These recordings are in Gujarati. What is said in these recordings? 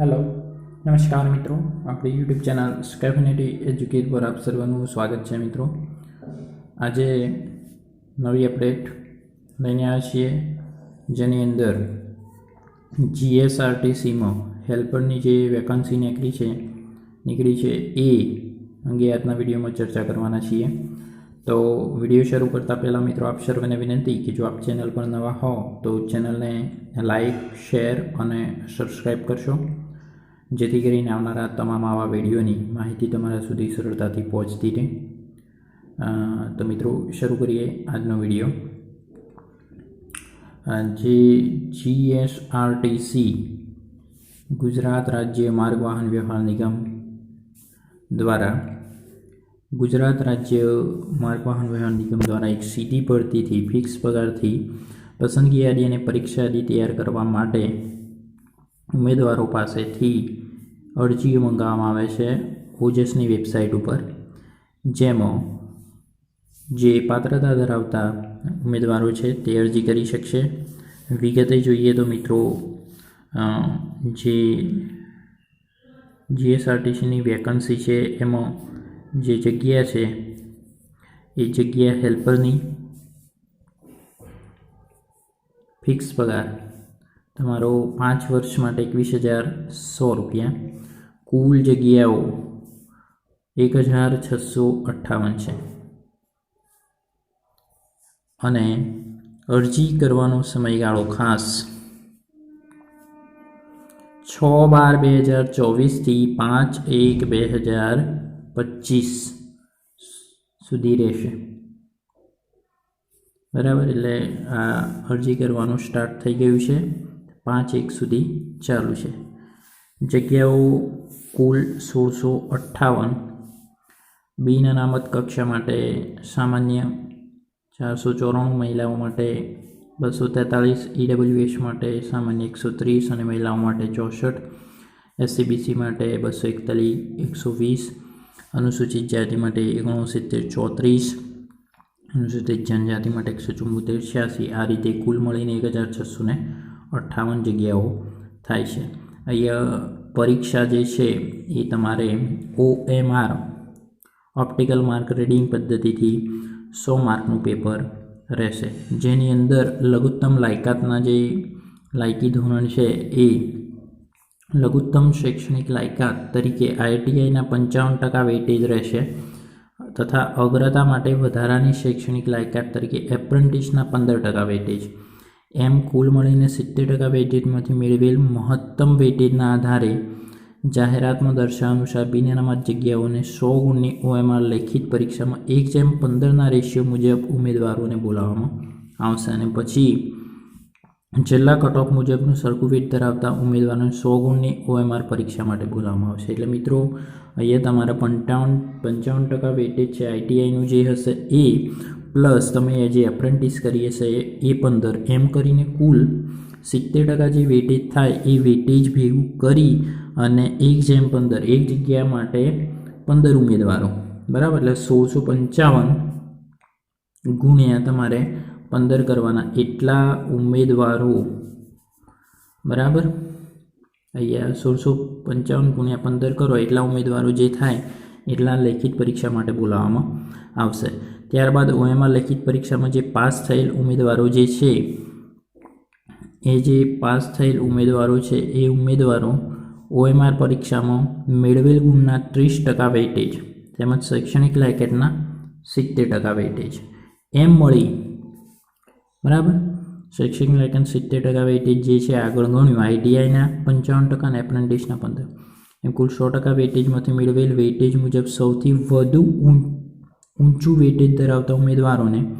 હેલો નમસ્કાર મિત્રો. આપણી યુટ્યુબ ચેનલ સ્કેફિનિટી એજ્યુકેટ પર આપ સર્વનું સ્વાગત છે, મિત્રો. આજે નવી અપડેટ લઈને આવ્યા છીએ. જેની અંદર જીએસઆરટીસીમાં હેલ્પરની જે વેકન્સી નીકળી છે નીકળી છે એ અંગે આજના વિડીયોમાં ચર્ચા કરવાના છીએ. તો વીડિયો શરૂ કરતાં પહેલાં, મિત્રો, આપ સર્વને વિનંતી કે જો આપ ચેનલ પર નવા હો તો ચેનલને લાઇક શેર અને સબસ્ક્રાઈબ કરશો. જેથી કરીને આવનારા તમામ આવા વિડીયોની માહિતી તમારા સુધી સરળતાથી પહોંચતી રહે. તો મિત્રો, શરૂ કરીએ આજનો વીડિયો. જે જીએસઆરટીસી ગુજરાત રાજ્ય માર્ગ વાહન વ્યવહાર નિગમ દ્વારા ગુજરાત રાજ્ય માર્ગ વાહન વ્યવહાર નિગમ દ્વારા એક સીધી ભરતીથી ફિક્સ પગારથી પસંદગી યાદી અને પરીક્ષા યાદી તૈયાર કરવા માટે ઉમેદવારો પાસેથી અરજીઓ મંગાવવામાં આવે છે ઓજસની વેબસાઇટ ઉપર, જેમાં જે પાત્રતા ધરાવતા ઉમેદવારો છે તે અરજી કરી શકશે. વિગતે જોઈએ તો મિત્રો જે જીએસઆરટીસીની વેકન્સી છે એમાં જે જગ્યા છે એ જગ્યા હેલ્પરની ફિક્સ પગાર તમારો પાંચ વર્ષ માટે એકવીસ હજાર સો રૂપિયા. કુલ જગ્યાઓ એક હજાર છસો અઠ્ઠાવન છે. અને અરજી કરવાનો સમયગાળો ખાસ છ બાર બે હજાર ચોવીસથી પાંચ એક બે હજાર પચીસ સુધી રહેશે. બરાબર? એટલે આ અરજી કરવાનું સ્ટાર્ટ થઈ ગયું છે. પાંચ એક સુધી ચાલુ છે. જગ્યાઓ કુલ સોળસો અઠ્ઠાવન. બિન અનામત કક્ષા માટે સામાન્ય ચારસો ચોરાણું મહિલાઓ માટે બસો તેતાળીસ ઈડબ્લ્યુએસ માટે સામાન્ય એકસો ત્રીસ અને મહિલાઓ માટે ચોસઠ. એસસીબીસી માટે બસો એકતાલીસ, એકસો વીસ. અનુસૂચિત જાતિ માટે ઓગણસિત્તેર ચોત્રીસ. અનુસૂચિત જનજાતિ માટે એકસો ચુંબોતેર છ્યાસી. આ રીતે કુલ મળીને એક હજાર છસો ને અઠ્ઠાવન જગ્યાઓ થાય છે. અહીંયા પરીક્ષા જે છે એ તમારે O M R optical mark reading પદ્ધતિથી સો માર્કનું પેપર રહેશે. જેની અંદર લઘુત્તમ લાયકાતના જે લાયકી ધોરણ છે એ લઘુત્તમ શૈક્ષણિક લાયકાત તરીકે આઈટીઆઈના પંચાવન ટકા વેટેજ રહેશે તથા અગ્રતા માટે વધારાની શૈક્ષણિક લાયકાત તરીકે એપ્રેન્ટિસના પંદર ટકા વેટેજ એમ કુલ મળીને સિત્તેર ટકા વેઇટેજમાંથી મેળવેલ મહત્તમ વેઇટેજના આધારે જાહેરાતમાં દર્શાવ્યા અનુસાર બિનઅનામત જગ્યાઓને સો ગુણની ઓએમઆર લેખિત પરીક્ષામાં એક જેમ પંદરના રેશિયો મુજબ ઉમેદવારોને બોલાવવામાં આવશે અને પછી છેલ્લા કટઓફ મુજબનું સરખું વેટ ધરાવતા ઉમેદવારોને સો ગુણની ઓએમઆર પરીક્ષા માટે બોલાવવામાં આવશે. એટલે મિત્રો, અહીંયા તમારા પંચાવન પંચાવન ટકા વેટેજ છે આઈટીઆઈનું જે હશે એ પ્લસ તમે જે એપ્રેન્ટિસ કરીએ છે એ પંદર, એમ કરીને કુલ સિત્તેર ટકા જે વેટેજ થાય એ વેટેજ ભેગું કરી અને એક જેમ પંદર, એક જગ્યા માટે પંદર ઉમેદવારો. બરાબર? એટલે સોળસો પંચાવન ગુણ્યા તમારે પંદર કરવાના એટલા ઉમેદવારો. બરાબર? અહીંયા સોળસો પંચાવન ગુણ્યા પંદર કરો, એટલા ઉમેદવારો જે થાય એટલા લેખિત પરીક્ષા માટે બોલાવવામાં આવશે. ત્યારબાદ ઓએમઆર લેખિત પરીક્ષામાં જે પાસ થયેલ ઉમેદવારો જે છે, એ જે પાસ થયેલ ઉમેદવારો છે, એ ઉમેદવારો ઓએમઆર પરીક્ષામાં મેળવેલ ગુણના ત્રીસ ટકા વેઇટેજ તેમજ શૈક્ષણિક લાયકાતના સિત્તેર ટકા વેઇટેજ એમ મળી, બરાબર? શૈક્ષણિક લાયકાત સિત્તેર ટકા વેઇટેજ જે છે, આગળ ગણ્યું આઈટીઆઈના પંચાવન ટકા અને એપ્રેન્ટિસના પંદર. એમ કુલ સો ટકા વેઇટેજમાંથી મેળવેલ વેઇટેજ મુજબ સૌથી વધુ ઊં- ઊંચું વેટેજ ધરાવતા ઉમેદવારોને,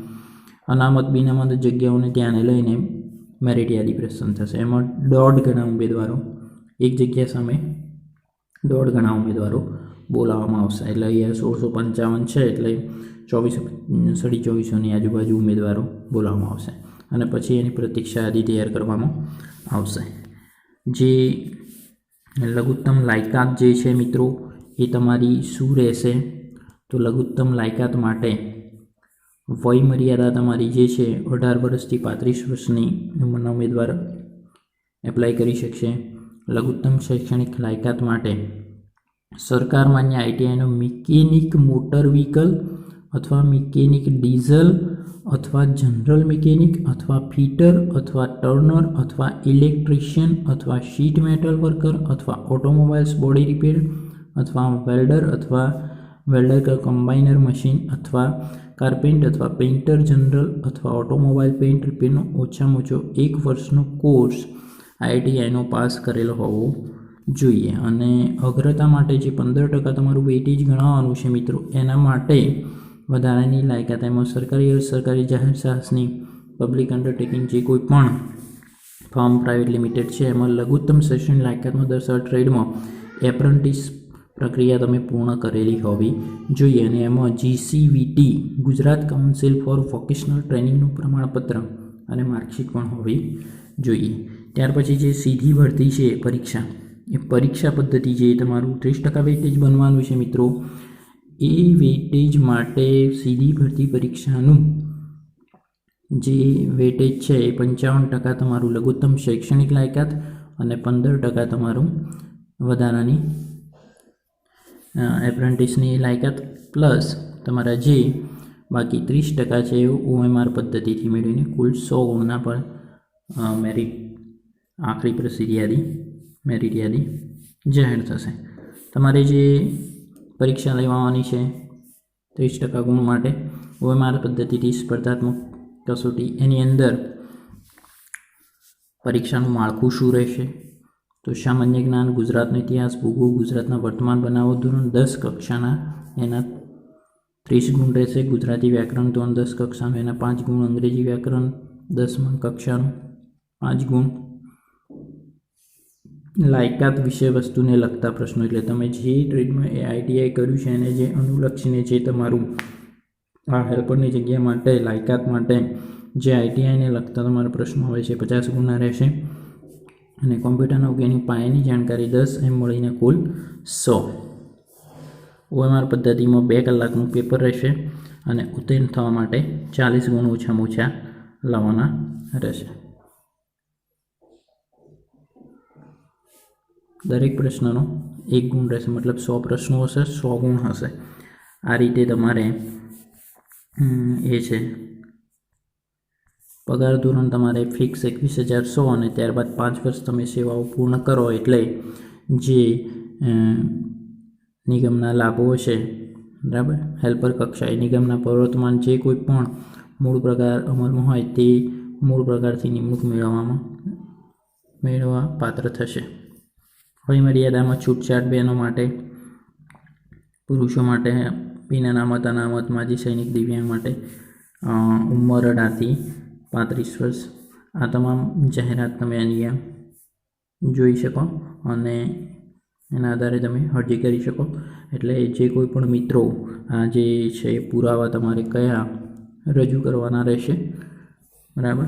અનામત બિનામત જગ્યાઓને ધ્યાને લઈને મેરિટ યાદી પ્રસન્ન થશે. એમાં દોઢ ગણા ઉમેદવારો, એક જગ્યા સામે દોઢ ગણા ઉમેદવારો બોલાવવામાં આવશે. એટલે અહીંયા સોળસો પંચાવન છે, એટલે ચોવીસો સાડી ચોવીસોની આજુબાજુ ઉમેદવારો બોલાવવામાં આવશે. અને પછી એની પ્રતીક્ષા યાદી તૈયાર કરવામાં આવશે. જે લઘુત્તમ લાયકાત જે છે મિત્રો, એ તમારી શું રહેશે? તો લઘુત્તમ લાયકાત માટે વય મર્યાદા તમારી જે છે, અઢાર વર્ષથી પાંત્રીસ વર્ષની ઉંમરના ઉમેદવાર એપ્લાય કરી શકશે. લઘુત્તમ શૈક્ષણિક લાયકાત માટે સરકાર માન્ય આઈટીઆઈનો મિકેનિક મોટર વ્હીકલ અથવા મિકેનિક ડીઝલ અથવા જનરલ મિકેનિક અથવા ફીટર અથવા ટર્નર અથવા ઇલેક્ટ્રિશિયન અથવા શીટ મેટલ વર્કર અથવા ઓટોમોબાઈલ્સ બોડી રિપેર અથવા વેલ્ડર અથવા વેલ્ડર કે કમ્બાઇનર મશીન અથવા કારપેન્ટ અથવા પેઇન્ટર જનરલ અથવા ઓટોમોબાઈલ પેઇન્ટ રિપેરનો ઓછામાં ઓછો એક વર્ષનો કોર્સ આઈટીઆઈનો પાસ કરેલો હોવો જોઈએ. અને અગ્રતા માટે જે પંદર ટકા તમારું વેટેજ ગણાવવાનું છે મિત્રો, એના માટે વધારાની લાયકાત એમાં સરકારી સરકારી જાહેર સાહસની પબ્લિક અંડરટેકિંગ જે કોઈ પણ ફાર્મ પ્રાઇવેટ લિમિટેડ છે, એમાં લઘુત્તમ સેશન લાયકાતમાં દર્શાવેલ ટ્રેડમાં એપ્રન્ટિસ પ્રક્રિયા તમે પૂર્ણ કરેલી હોવી જોઈએ અને એમાં GCVT Gujarat council for vocational ટ્રેનિંગનું પ્રમાણપત્ર અને માર્કશીટ પણ હોવી જોઈએ. ત્યાર પછી જે સીધી ભરતી છે પરીક્ષા. એ પરીક્ષા પદ્ધતિ જે તમારું ત્રીસ ટકા વેટેજ બનવાનું છે મિત્રો, એ વેટેજ માટે સીધી ભરતી પરીક્ષાનું જે વેટેજ છે એ પંચાવન ટકા તમારું લઘુત્તમ શૈક્ષણિક લાયકાત અને પંદર ટકા તમારું વધારાની એપ્રેન્ટિસની લાયકાત પ્લસ તમારા જે બાકી ત્રીસ ટકા છે એવું ઓએમઆર પદ્ધતિથી મેળવીને કુલ સો ગુણના પર મેરિટ આખરી પ્રસિદ્ધ યાદી મેરિટ યાદી જાહેર થશે. તમારે જે પરીક્ષા લેવાની છે ત્રીસ ટકા ગુણ માટે ઓએમઆર પદ્ધતિથી સ્પર્ધાત્મક કસોટી એની અંદર પરીક્ષાનું માળખું શું રહેશે? તો સામાન્ય જ્ઞાન ગુજરાતનો ઇતિહાસ, ભૂગોળ, ગુજરાતના વર્તમાન બનાવો, ધોરણ દસ કક્ષાના એના ત્રીસ ગુણ રહેશે. ગુજરાતી વ્યાકરણ ધોરણ દસ કક્ષાનું, એના પાંચ ગુણ અંગ્રેજી વ્યાકરણ દસમા કક્ષાનું. પાંચ ગુણ. લાયકાત વિષય વસ્તુને લગતા પ્રશ્નો, એટલે તમે જે ટ્રેડમાં એ આઈટીઆઈ કર્યું છે એને જે અનુલક્ષીને જે તમારું આ હેલ્પરની જગ્યા માટે, લાયકાત માટે જે આઈટીઆઈને લગતા તમારા પ્રશ્નો હોય છે, પચાસ ગુણના રહેશે. અને કોમ્પ્યુટરના ઉપયોગની પાયાની જાણકારી દસ એમ મળીને કુલ સો. ઓએમઆર પદ્ધતિમાં બે કલાકનું પેપર રહેશે અને ઉત્તીર્ણ થવા માટે ચાલીસ ગુણ ઓછામાં ઓછા લાવવાના રહેશે. દરેક પ્રશ્નનો એક ગુણ રહેશે, મતલબ સો પ્રશ્નો હશે, સો ગુણ હશે. આ રીતે તમારે એ છે. પગાર ધોરણ તમારે ફિક્સ એકવીસ હજાર સો અને ત્યારબાદ પાંચ વર્ષ તમે સેવાઓ પૂર્ણ કરો એટલે જે નિગમના લાભો હશે, બરાબર? હેલ્પર કક્ષાએ. નિગમના પ્રવર્તમાન જે કોઈ પણ મૂળ પ્રકાર અમલમાં હોય તે મૂળ પ્રકારથી નિમણૂક મેળવવામાં મેળવવા પાત્ર થશે. વય મર્યાદામાં છૂટછાટ બહેનો માટે, પુરુષો માટે બિન અનામત અનામત માજી સૈનિક, દિવ્યાંગ માટે ઉંમર અઢારથી પાંત્રીસ વર્ષ. આ તમામ જાહેરાત તમે અહીંયા જોઈ શકો અને એના આધારે તમે અરજી કરી શકો. એટલે જે કોઈ પણ મિત્રો આ જે છે પુરાવા તમારે કયા રજૂ કરવાના રહેશે. બરાબર?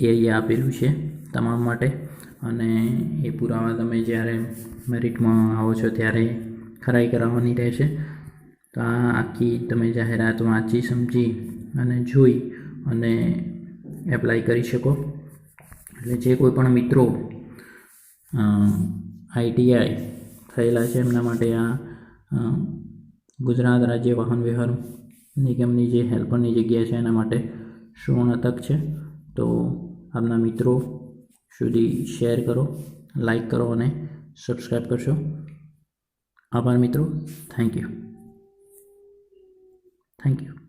એ અહીંયા આપેલું છે તમામ માટે. અને એ પુરાવા તમે જ્યારે મેરિટમાં આવો છો ત્યારે ખરાઈ કરાવવાની રહેશે. તો આ આખી તમે જાહેરાત વાંચી, સમજી અને જોઈ અને એપ્લાય કરી શકો. એટલે જે કોઈ પણ મિત્રો આઈટીઆઈ થયેલા છે, એમના માટે આ ગુજરાત રાજ્ય વાહન વ્યવહાર નિગમની જે હેલ્પરની જગ્યા છે, એના માટે સુવર્ણ તક છે. તો આપના મિત્રો સુધી શેર કરો લાઈક કરો અને સબસ્ક્રાઈબ કરશો. આભાર મિત્રો. Thank you thank you